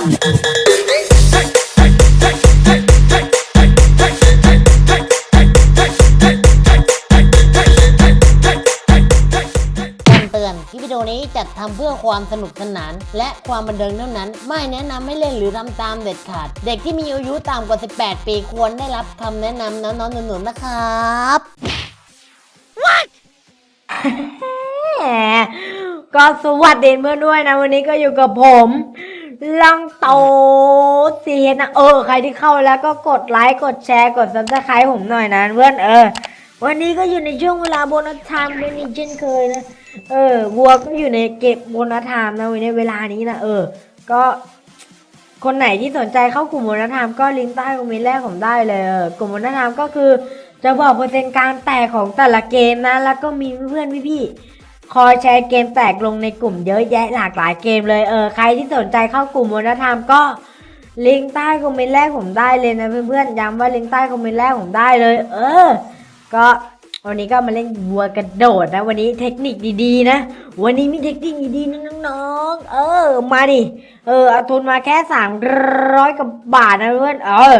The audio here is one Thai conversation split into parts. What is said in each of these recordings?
เตือนคลิปวิดีโอนี้จัดทำเพื่อความสนุกสนาน และความบันเทิงเท่านั้น ไม่แนะนำให้เล่นหรือทำตามเด็ดขาด เด็กที่มีอายุต่ำกว่า 18 ปีควรได้รับคำแนะนำน้องๆหนูๆนะครับแหมก็สวัสดีเพื่อนด้วยนะ วันนี้ก็อยู่กับผม ลองโตเสียนะเออ ใครที่เข้าแล้วก็กดไลค์ กดแชร์ กดซับสไครต์ผมหน่อยนะเพื่อนเออ วันนี้ก็อยู่ในช่วงเวลาโบนัสไทม์เป็นอีกเช่นเคยนะ เออวัวก็อยู่ในเก็บโบนัสไทม์นะวันนี้เวลานี้นะเออ ก็คนไหนที่สนใจเข้ากลุ่มโบนัสไทม์ก็ลิงก์ใต้คอมเมนต์แรกผมได้เลยเออกลุ่มโบนัสไทม์ก็คือจะบอกเปอร์เซ็นต์การแตกของแต่ละเกมนะ แล้วก็มีเพื่อนพี่ๆ คอยแชร์เกมแตกลงในกลุ่มเยอะแยะหลากหลายเกมเลยเออใครที่สนใจเข้ากลุ่มวัฒนธรรมก็ลิงก์ใต้คอมเมนต์แรกผมได้เลยนะเพื่อนๆย้ำว่าลิงก์ใต้คอมเมนต์แรกผมได้เลย เออ ก็วันนี้ก็มาเล่นวัวกระโดดนะ วันนี้เทคนิคดีๆนะ วันนี้มีเทคนิคดีๆนะน้องๆเออ มาดิเออเอาทุนมาแค่สามร้อยกับบาทนะเพื่อนเออ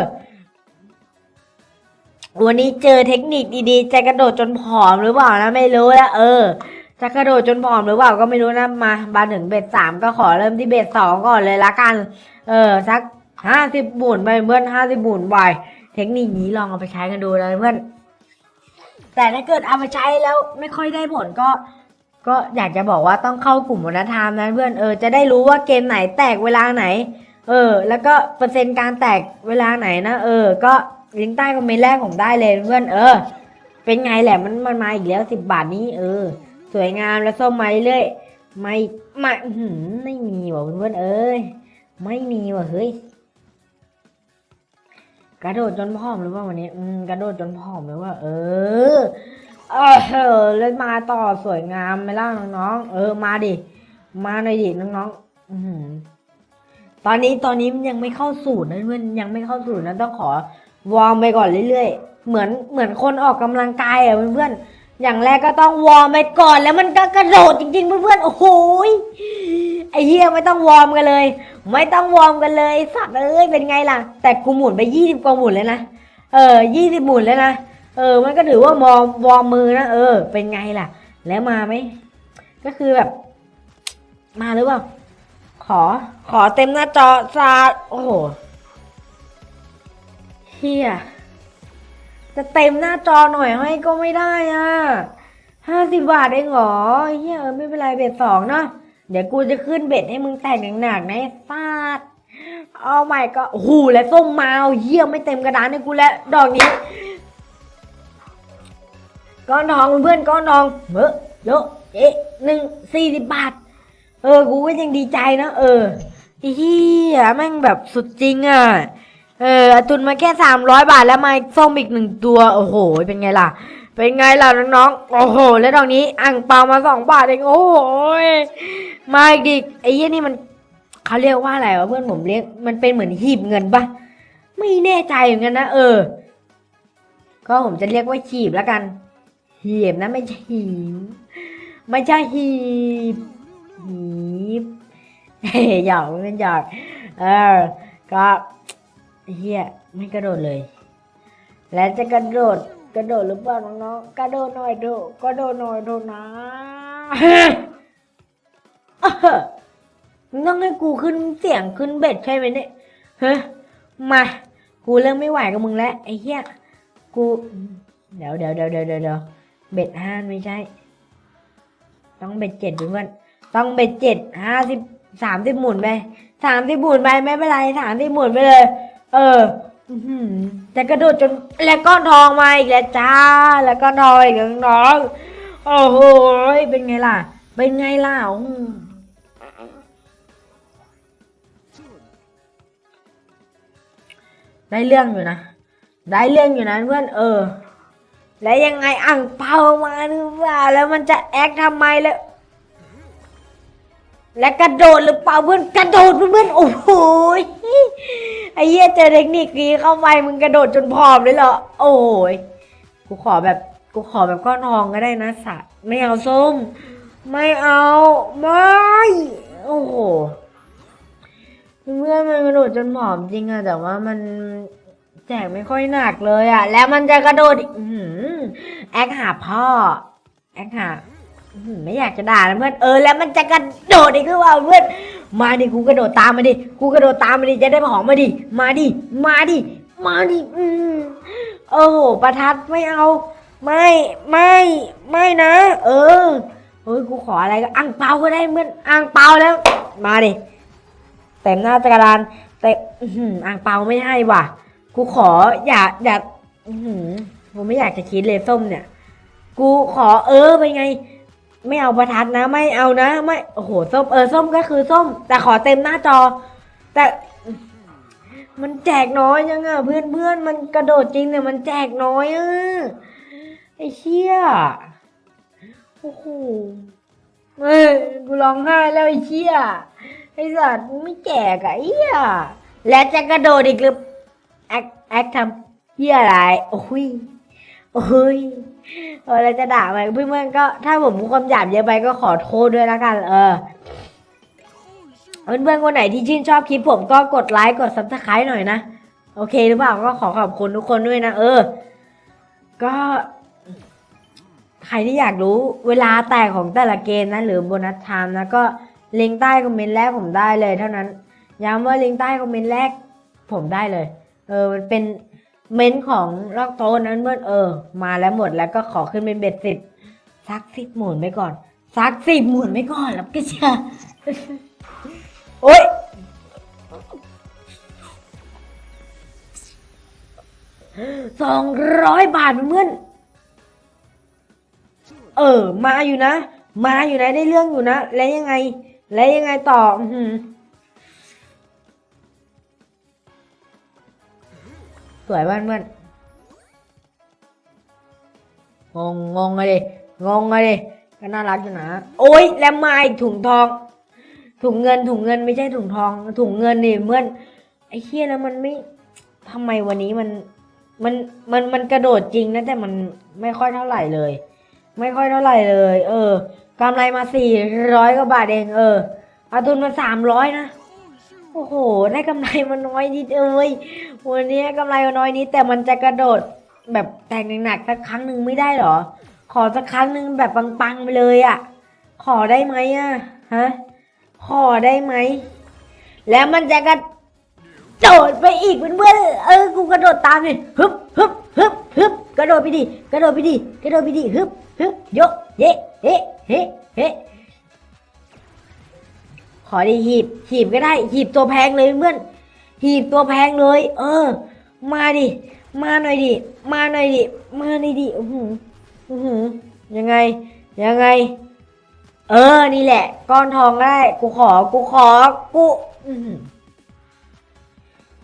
วันนี้เจอเทคนิคดีๆจะกระโดดจนผอมหรือเปล่านะไม่รู้แล้วเออ จะกระโดดจนผอมหรือเปล่าก็ไม่รู้นะมาบาถึงเบ็ดสามก็ขอเริ่มที่เบ็ดสองก่อนเลยละกัน เออสักห้าสิบบุญไปเพื่อนห้าสิบบุญไปเทคนิคนี้ลองเอาไปใช้กันดูนะเพื่อน แต่ถ้าเกิดเอาไปใช้แล้วไม่ค่อยได้ผลก็ ก็อยากจะบอกว่าต้องเข้ากลุ่มวัฒนธรรมนะเพื่อนเออจะได้รู้ว่าเกมไหนแตกเวลาไหน เออ แล้วก็เปอร์เซ็นต์การแตกเวลาไหนนะเออ ก็ลิงก์ใต้คอมเมนต์แรกผมได้เลยเพื่อนเออ เป็นไงแหละมันมันมาอีกแล้วสิบบาทนี้เออ สวยงามแล้วส้มมาเรื่อยไม่ไม่ไม่มีว่ะเพื่อนเอ้ยไม่มีว่ะเฮ้ยกระโดดจนผอมหรือว่าวันนี้ อืมกระโดดจนผอมหรือว่า เออ เออเล้วมาต่อสวยงามไหมล่ะน้องๆเออมาดิ มาหน่อยดิน้องๆอือหือตอนนี้ตอนนี้มันยังไม่เข้าสูตรนะเพื่อนยังไม่เข้าสูตรนะต้องขอวอร์มไปก่อนเรื่อยๆเหมือนเหมือนคนออกกำลังกายอะเพื่อนๆ อย่างแรกก็ต้องวอร์มไปก่อนแล้วมันก็กระโดดจริงๆเพื่อนๆโอ้โหไอเหี้ยไม่ต้องวอร์มกันเลย ไม่ต้องวอร์มกันเลยสัตว์เอ้ยเป็นไงล่ะ แต่กูหมุนไปยี่สิบกว่าหมุนเลยนะเออยี่สิบหมุนเลยนะเออ มันก็ถือว่าวอร์มวอร์มมือนะเออ เป็นไงล่ะ แล้วมาไหมก็คือแบบ มาหรือเปล่าขอ ขอเต็มหน้าจอซาโอ้โหเฮีย จะเต็มหน้าจอหน่อยให้ก็ไม่ได้อะห้าสิบบาทเองเหรอเฮียเออไม่เป็นไรเบ็ดสองเนาะเดี๋ยวกูจะขึ้นเบ็ดให้มึงแตกหนักๆนะฟาดเอาใหม่ก็โอ้โหและส้มมาเยี่ยมไม่เต็มกระดานให้กูแล้วดอกนี้ก้อนทองเพื่อนก้อนทองเบ้อเยอะเอ๊ะหนึ่งสี่สิบบาท เออกูก็ยังดีใจนะเออเฮียแม่งแบบสุดจริงอะ เออทุนมาแค่สามร้อยบาทแล้วมาส้มอีกหนึ่งตัว โอ้โห เป็นไงล่ะ เป็นไงล่ะน้องๆ โอ้โห แล้วดอกนี้อ่างเปามาสองบาทเองโอ้โหมาอีกดิไอ้เหี้ยนี่มันเขาเรียกว่าอะไรวะเพื่อนผมเรียกมันเป็นเหมือนหีบเงินปะไม่แน่ใจเหมือนกันนะเออ ก็ผมจะเรียกว่าหีบแล้วกัน หีบนะไม่ใช่หีบไม่ใช่หีบหีบเฮ้ยหยอกไม่หยอกเออก็ เฮียไม่กระโดดเลย แล้วจะกระโดดกระโดดหรือเปล่าน้องๆกระโดดหน่อยโดดกระโดดหน่อยโดดนะมึงต้องให้กูขึ้นเสียงขึ้นเบ็ดใช่ไหมเนี่ยเฮ้ยมากูเริ่มไม่ไหวกับมึงแล้วไอ้เหี้ยกูเดี๋ยวเดี๋ยวเดี๋ยวเดี๋ยวเดี๋ยวเบ็ดห้าไม่ใช่ ต้องเบ็ดเจ็ดเพื่อนต้องเบ็ดเจ็ดห้าสิบสามสิบหมุนไปสามสิบหมุนไปไม่เป็นไรสามสิบหมุนไปเลย เอออื้อหือจะกระโดดจนแล้วก้อนทองมาอีกแล้วจ้า แล้วก้อนทองอีกแล้วน้องโอ้โหเป็นไงล่ะ เป็นไงล่ะอได้เรื่องอยู่นะ ได้เรื่องอยู่นะเพื่อนเออ แล้วยังไงอ่างเปามาหรือเปล่าแล้วมันจะแอคทำไมแล้ว และกระโดดหรือเปล่าเพื่อนกระโดดเพื่อนโอ้โหไอ้เหี้ยเจอเทคนิคนี้เข้าไปมึงกระโดดจนผอมเลยเหรอโอ้ยกูขอแบบกูขอแบบก้อนทองก็ได้นะสัตว์ไม่เอาส้ม ไม่เอาไม่โอ้โหเพื่อนมันกระโดดจนผอมจริงอะแต่ว่ามันแจกไม่ค่อยหนักเลยอะแล้วมันจะกระโดดอีกอื้อหือแอคหาพ่อแอคหา ไม่อยากจะด่านะเพื่อนเออแล้วมันจะกระโดดอีกคือว่าเพื่อนมาดิกูกระโดดตามมาดิกูกระโดดตามมาดิจะได้ผอมมาดิมาดิมาดิมาดิอืมโอ้โหประทัดไม่เอา ไม่ไม่ไม่นะ เออเฮ้ยกูขออะไรก็อังเปาก็ได้เพื่อนอังเปาแล้ว มาดิเต็มหน้าจักรดานแต่อือ่างเปาไม่ให้ว่ะ กูขออย่าอย่าอื้อหือกูไม่อยากจะคิดเลยส้มเนี่ย กูขอเออไปนไง ไม่เอาประทัดนะ ไม่เอานะ ไม่โอ้โหส้มเออส้มก็คือส้ม แต่ขอเต็มหน้าจอ แต่มันแจกน้อยยังอะเพื่อนเพื่อนมันกระโดดจริงแต่ยมันแจกน้อยอะไอ้เชี่ยโอ้โหเอ้ยกูร้องไห้แล้วไอ้เชี่ยไอ้สัตว์ไม่แจกอะเอี้ยและจะกระโดดอีกหรือแอคแอคทำเหี้ยอะไรโอ้ย โอ้ยเออเราจะด่าไปเพื่อนๆก็ถ้าผมพูดคำหยาบเยอะไปก็ขอโทษด้วยละกัน เออเพื่อนๆคนไหนที่ชื่นชอบคลิปผมก็กดไลค์กดซับสไครต์หน่อยนะ โอเคหรือเปล่าก็ขอขอบคุณทุกคนด้วยนะ เออ ก็ ใครที่อยากรู้เวลาแตกของแต่ละเกมนะ หรือโบนัสไทม์นะก็ลิงก์ใต้คอมเมนต์แรกผมได้เลย เท่านั้นย้ำว่าลิงก์ใต้คอมเมนต์แรกผมได้เลย เออมันเป็น เมนของลอกโต๊ะนั้นเมื่อเออ มาแล้วหมดแล้วก็ขอขึ้นเป็นเบ็ดสิบซักสิบหมุนไปก่อนซักสิบหมุนไปก่อนแล้วก็จะโอ๊ยสองร้อยบาทเพื่อนเออ มาอยู่นะ มาอยู่นะได้เรื่องอยู่นะ แล้วยังไง แล้วยังไงต่อ อื วยบ้านเพื่อนงงงงเลยงงเลยก็น่ารักอยู่นะโอ๊ยแล้วมาอีกถุงทอง ถุงเงินถุงเงินไม่ใช่ถุงทอง ถุงเงินนี่เพื่อนไอ้เคียแล้วมันไม่ทำไมวันนี้มันมันมันมันกระโดดจริงนะแต่มันไม่ค่อยเท่าไหร่เลย ไม่ค่อยเท่าไหร่เลย เออกำไรมาสี่ร้อยกว่าบาทเอง เออเอาทุนมาสามร้อยนะ อ้โห ได้กำไรมาน้อยนิดเอ้ยวันนี้กำไรมาน้อยนิดแต่มันจะกระโดดแบบแต่งหนักๆสักครั้งหนึ่งไม่ได้เหรอ ขอสักครั้งหนึ่งแบบปังๆไปเลยอะ่ะ ขอได้ไหมอะ่ะฮะขอได้ไหม แล้วมันจะกระโดดไปอีกเพื่อนๆเออกูกระโดดตามเลยฮึบฮึบฮึบฮึบกระโดดไปดิกระโดดไปดิกระโดดไปดิฮึบฮึบยกเยเฮเฮเฮ ขอได้หีบหีบก็ได้หีบตัวแพงเลยเพื่อนหีบตัวแพงเลย เออ มาดิ มาหน่อยดิ มาหน่อยดิ มาหน่อยดิอือหืออือหือยังไง ยังไง เออ นี่แหละ ก้อนทองได้ กูขอ กูขอ กูอือ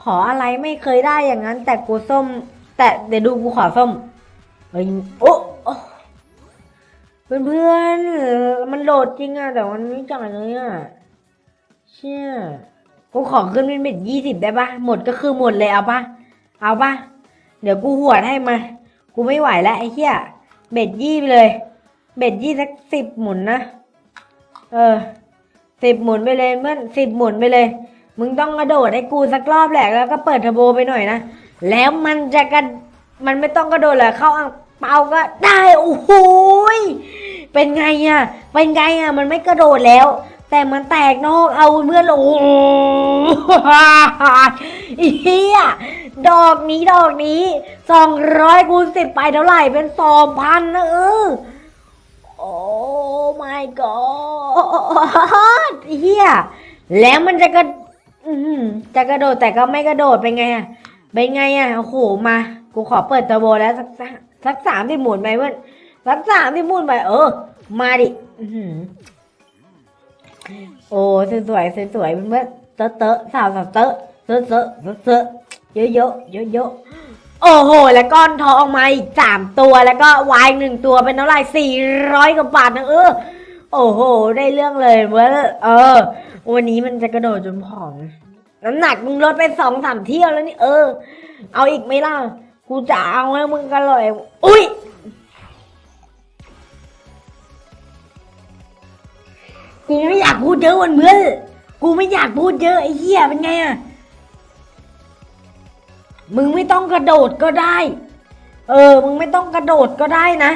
ขออะไรไม่เคยได้อย่างนั้น แต่กูส้ม แต่เดี๋ยวดูกูขอส้มเฮ้ยโอ้โอ้เพื่อนเพื่อนๆมันโหลดจริงอะแต่มันไม่จ่ายเลยอะ เชี่ยกูขอขึ้นเป็นเบ็ดยี่สิบได้ปะหมดก็คือหมดเลยเอาปะเอาปะเดี๋ยวกูหวดให้มา กูไม่ไหวแล้วไอ้เหี้ยเบ็ดยี่ไปเลย เบ็ดยี่สักสิบหมุนนะ เออสิบหมุนไปเลยเพื่อสิบหมุนไปเลย มึงต้องกระโดดให้กูสักรอบแหละแล้วก็เปิดเทอร์โบไปหน่อยนะ แล้วมันจะกระมันไม่ต้องกระโดดแหละเข้าอ่างเปาก็ได้ โอ้โหยเป็นไงอะ เป็นไงอะ มันไม่กระโดดแล้ว แต่มันแตกนอกเอาเพื่อนโอ้โหอีเหี้ยดอกนี้ดอกนี้สองร้อยคูณสิบไปเท่าไหร่เป็นสองพันนะเออโอ้ my god เฮียแล้วมันจะกระจะกระโดดแต่ก็ไม่กระโดดเป็นไงอะเป็นไงอะโอ้โหมา กูขอเปิดเทอร์โบแล้วสักสักสามที่หมุนไปเพื่อนสักสามที่หมุนไปเออ มาดิ อื้อหือโอ้สวยสวยเพื่อนเตอะเตอะสาวสาวเตอะเตอะเตอะเตอะเตอเยอะเยอะเยอะเยอะโอ้โห แล้วก้อนทองมาอีกสามตัวแล้วก็วายหนึ่งตัวเป็นเท่าไหร่สี่ร้อยกว่าบาทนะเออโอ้โห ได้เรื่องเลยเว้ยเออ วันนี้มันจะกระโดดจนผอมน้ำหนักมึงลดไปสองสามเที่ยวแล้วนี่เออ เอาอีกไหมล่ะ กูจะเอาแล้มึงก็เลยอุ้ย กูไม่อยากพูดเยอะวันเมื่อกูไม่อยากพูดเยอะไอ้เหี้ยเป็นไงอะมึงไม่ต้องกระโดดก็ได้ เออ มึงไม่ต้องกระโดดก็ได้นะ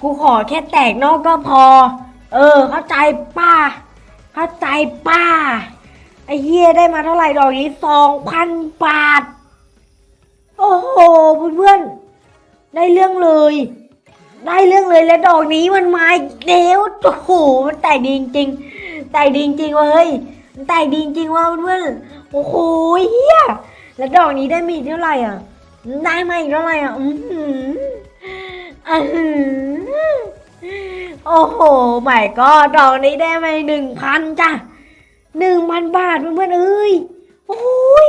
กูขอแค่แตกนอกก็พอ เออ เข้าใจป้า เข้าใจป้า ไอ้เหี้ยได้มาเท่าไหร่ดอกนี้สองพันบาท โอ้โห เพื่อนๆ ได้เรื่องเลย ได้เรื่องเลยและดอกนี้มันมาอีกแล้วโอ้โหมันแตกดีจริงๆแตกดีจริงเว้ยมันแตกดีจริงว่าเพื่อนๆโอ้โหเฮียแล้วดอกนี้ได้มีเท่าไหร่อะ ได้มาอีกเท่าไหร่อะอือหืออื้อหือโอ้โหใหม่ก็ดอกนี้ได้มาหนึ่งพันจ้ะหนึ่งพันบาทเพื่อนๆเอ้ยโอ้ย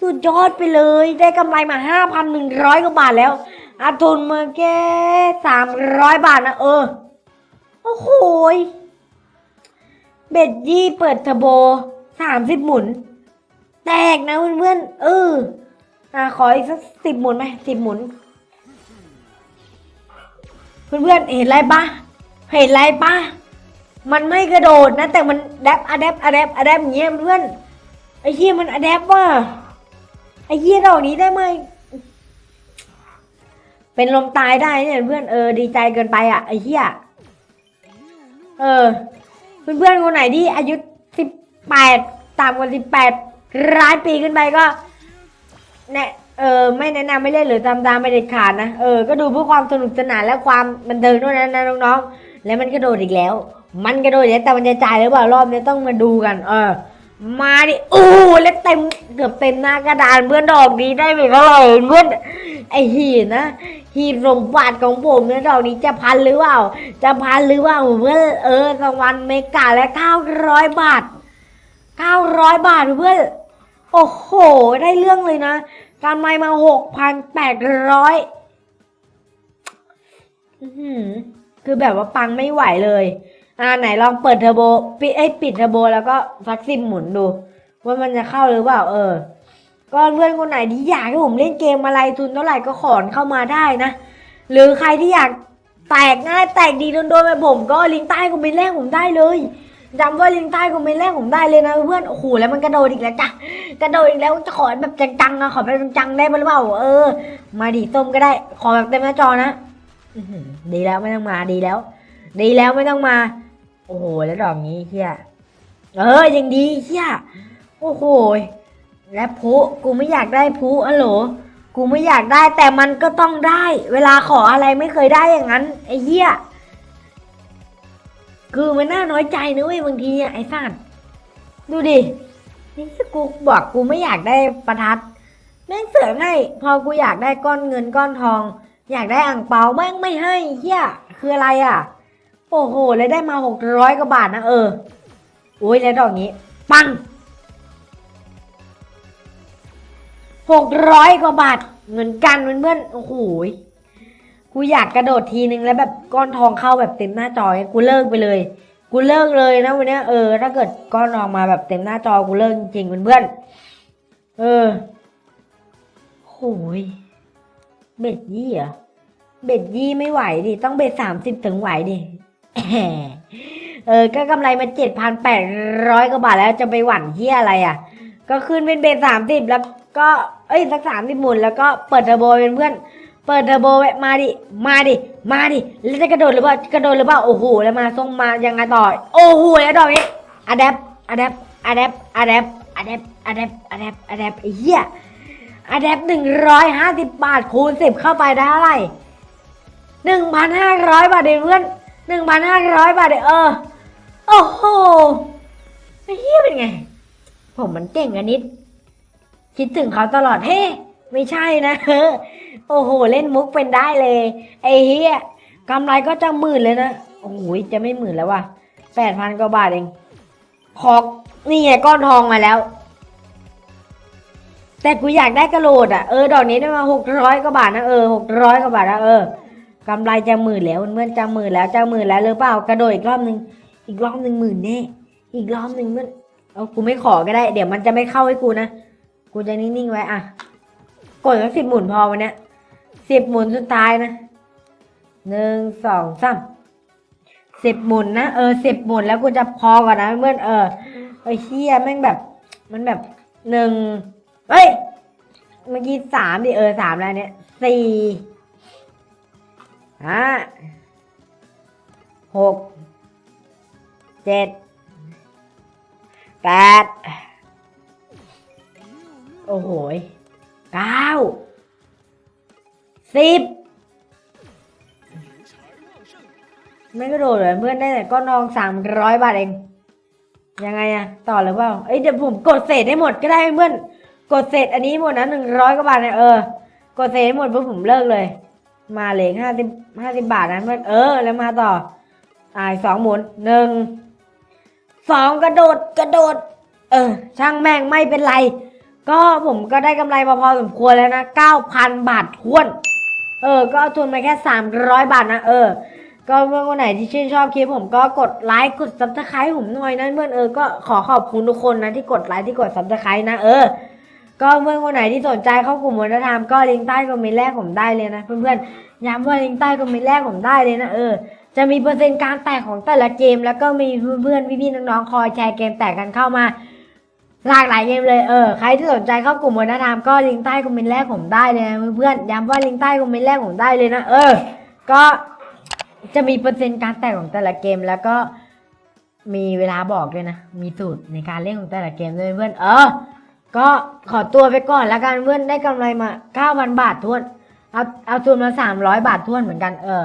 สุดยอดไปเลย ได้กำไรมาห้าพันหนึ่งร้อยกว่าบาทแล้ว อาทุนมาแค่สามร้อยบาทนะเออ โอ้โหเบ็ดยี่เปิดเทอร์โบสามสิบหมุน แตกนะเพื่อนๆเอออะขออีกสักสิบหมุนไหมสิบหมุน เพื่อนๆเห็นไรปะเห็นไรปะมันไม่กระโดดนะ แต่มันแดบอะแดบอะแดบอะแดบอย่างเงี้ยเพื่อนไอ้เหี้ยมันอะแดบว่ะไอ้เหี้ยดอกนี้ได้ไหม เป็นลมตายได้เนี่ยเพื่อนเออดีใจเกินไปอะไอ้เหี้ยเออ เพื่อนๆคนไหนที่อายุสิบแปดต่ำกว่าสิบแปดร้ายปีขึ้นไปก็แนะเออไม่แนะนำไม่เล่นหรือตามตามไม่เด็ดขาดนะเออก็ดูเพื่อความสนุกสนานและความบันเทิงเท่านั้นนะน้องๆแล้วมันกระโดดอีกแล้ว มันกระโดดอีกแล้วแต่มันจะจ่ายหรือเปล่ารอบนี้ต้องมาดูกัน เออ มาดิโอ้แล้วเต็มเกือบเต็มหน้ากระดานเพื่อนดอกนี้ได้ไปเท่าไหร่เพื่อนไอหีนะหีสมบัติของผมเนี่ยดอกนี้จะพันหรือเปล่า จะพันหรือเปล่าเพื่อนเออรางวัลเมกาและเก้าร้อยบาทเก้าร้อยบาทเพื่อนโอ้โห ได้เรื่องเลยนะกำไรมาหกพันแปดร้อยคือแบบว่าปังไม่ไหวเลย อ่าไหนลองเปิดเทอร์โบปิดไอ้ปิดเทอร์โบแล้วก็ฟักซิมหมุนดู ว่ามันจะเข้าหรือเปล่าเออ ก็เพื่อนคนไหนที่อยากให้ผมเล่นเกมอะไรทุนเท่าไหร่ก็ขอนเข้ามาได้นะ หรือใครที่อยากแตกง่ายแตกดีโดนๆแบบผมก็ลิงก์ใต้คอมเมนต์แรกผมได้เลยจำว่าลิงก์ใต้คอมเมนต์แรกผมได้เลยนะเพื่อนโอ้โหแล้วมันกระโดดอีกแล้วจ้ะกระโดดอีกแล้วจะขอแบบจังๆอะขอแบบจังๆได้หรือเปล่าเออ มาดิส้มก็ได้ ขอแบบเต็มหน้าจอนะดีแล้วไม่ต้องมาดีแล้ว ดีแล้วไม่ต้องมา โอ้โห แล้วดอกนี้เฮียเออยังดีเฮียโอ้โห และพุกูไม่อยากได้พุอะโหลกูไม่อยากได้แต่มันก็ต้องได้ เวลาขออะไรไม่เคยได้อย่างนั้น ไอ้เหี้ยคือมันน่าน้อยใจนะเว้ยบางทีอะไอ้สัตว์ดูดินี่กูบอกกูไม่อยากได้ประทัดแม่งเสือกให้ พอกูอยากได้ก้อนเงินก้อนทอง อยากได้อ่างเปาแม่งไม่ให้เหี้ยคืออะไรอะ โอ้โหแล้วได้มาหกร้อยกว่าบาทนะเออโอ้ยแล้วดอกนี้ ปังหกร้อยกว่าบาทเหมือนกันเพื่อนๆโอ้โหยกูอยากกระโดดทีนึงแล้วแบบก้อนทองเข้าแบบเต็มหน้าจอกูเลิกไปเลย กูเลิกเลยนะวันนี้เออ ถ้าเกิดก้อนทองมาแบบเต็มหน้าจอกูเลิกจริงๆเพื่อนๆเออโหยเบ็ดยี่เหรอะเบ็ดยี่ไม่ไหวดิ ต้องเบ็ดสามสิบถึงไหวดิ เออ ก็กำไรมาเจ็ดพันแปดร้อยกว่าบาทแล้วจะไปหวั่นเที่ยอะไรอะ ก็ขึ้นเป็นเบสสามสิบแล้วก็ เอ้ย สักสามสิบหมุนแล้วก็เปิดเทอร์โบเป็นเพื่อน เปิดเทอร์โบมาดิ มาดิ มาดิ แล้วจะกระโดดหรือเปล่า กระโดดหรือเปล่า โอ้โห แล้วมาส่งมายังไงต่อ โอ้โห แล้วดอกนี้อะแดปอะแดปอะแดปอะแดปอะแดปอะแดปอะแดปอะแดปไอ้เหี้ยอะแดปหนึ่งร้อยห้าสิบบาทคูณสิบเข้าไปได้เท่าไหร่หนึ่งพันห้าร้อยบาทเองเพื่อน หนึ่งพันห้าร้อยบาทเอเออ โอ้โหไอ้เหี้ยเป็นไง ผมมันเก่งอันนิด คิดถึงเขาตลอดเฮ้ไม่ใช่นะเฮ้อโอ้โห เล่นมุกเป็นได้เลย ไอ้เฮียกำไรก็จะหมื่นเลยนะ โอ้โหจะไม่หมื่นแล้วว่ะแปดพันกว่าบาทเองพอนี่ไงก้อนทองมาแล้ว แต่กูอยากได้กระโหลดอะ เออ ดอกนี้ได้มาหกร้อยกว่าบาทนะ เออหกร้อยกว่าบาทนะ เออ กำไรจะหมื่นแล้วเพื่อนจะหมื่นแล้วจะหมื่นแล้วหรือเปล่ากระโดดอีกรอบหนึ่งอีกรอบหนึ่งหมื่นแน่อีกรอบหนึ่งมันเอากูไม่ขอก็ได้ เดี๋ยวมันจะไม่เข้าให้กูนะกูจะนิ่งๆไว้อะกดสักสิบหมุนพอวันเนี้ยสิบหมุนสุดท้ายนะหนึ่งสองสามสิบหมุนนะเออสิบหมุนแล้วกูจะพอก่อนนะเพื่อนเออเอ้เฮียแม่งแบบ มันแบบหนึ่งเฮ้ย เมื่อกี้สามดิเออสามแล้วเนี่ยสี่ ห้าหกเจ็ดแปดโอ้โหเก้าสิบไม่กระโดดเลยเพื่อนได้แต่ก้อนทองสามร้อยบาทเอง ยังไงอะต่อหรือเปล่าเอ้ยเดี๋ยวผมกดเศษให้หมดก็ได้เพื่อน กดเศษอันนี้หมดนะหนึ่งร้อยกว่าบาทเนี่ยเออ กดเศษให้หมดเพื่อผมเลิกเลย มาเหลงห้าสิบห้าสิบบาทนะเพื่อนเออ แล้วมาต่ออ่าสองหมุนหนึ่งสองกระโดดกระโดด เออ ช่างแม่งไม่เป็นไร ก็ผมก็ได้กำไรมาพอสมควรแล้วนะเก้าพันบาททวน เออ ก็ทุนมาแค่สามร้อยบาทนะเออ ก็เมื่อวันไหนที่ชื่นชอบคลิปผมก็กดไลค์กดซับสไครต์ผมหน่อยนะเพื่อนเออก็ขอขอบคุณทุกคนนะที่กดไลค์ที่กดซับสไครต์นะเออ ก็เมื่อวันไหนที่สนใจเข้ากลุ่มวัฒนธรรมก็ลิงก์ใต้คอมเมนต์แรกผมได้เลยนะเพื่อนๆย้ำว่าลิงก์ใต้คอมเมนต์แรกผมได้เลยนะเออจะมีเปอร์เซ็นต์การแตกของแต่ละเกม แล้วก็มีเพื่อนๆพี่ๆน้องๆคอยแชร์เกมแตกกันเข้ามาหลากหลายเกมเลยเออใครที่สนใจเข้ากลุ่มวัฒนธรรมก็ลิงก์ใต้คอมเมนต์แรกผมได้เลยนะเพื่อนๆย้ำว่าลิงก์ใต้คอมเมนต์แรกผมได้เลยนะเออ ก็จะมีเปอร์เซ็นต์การแตกของแต่ละเกมแล้วก็มีเวลาบอกด้วยนะ มีสูตรในการเล่นของแต่ละเกมด้วยเพื่อน เออ ก็ขอตัวไปก่อนแล้วกันเพื่อนได้กำไรมา 9,000 บาททวน เอาเอาทุนมา 300 บาททวนเหมือนกันเออ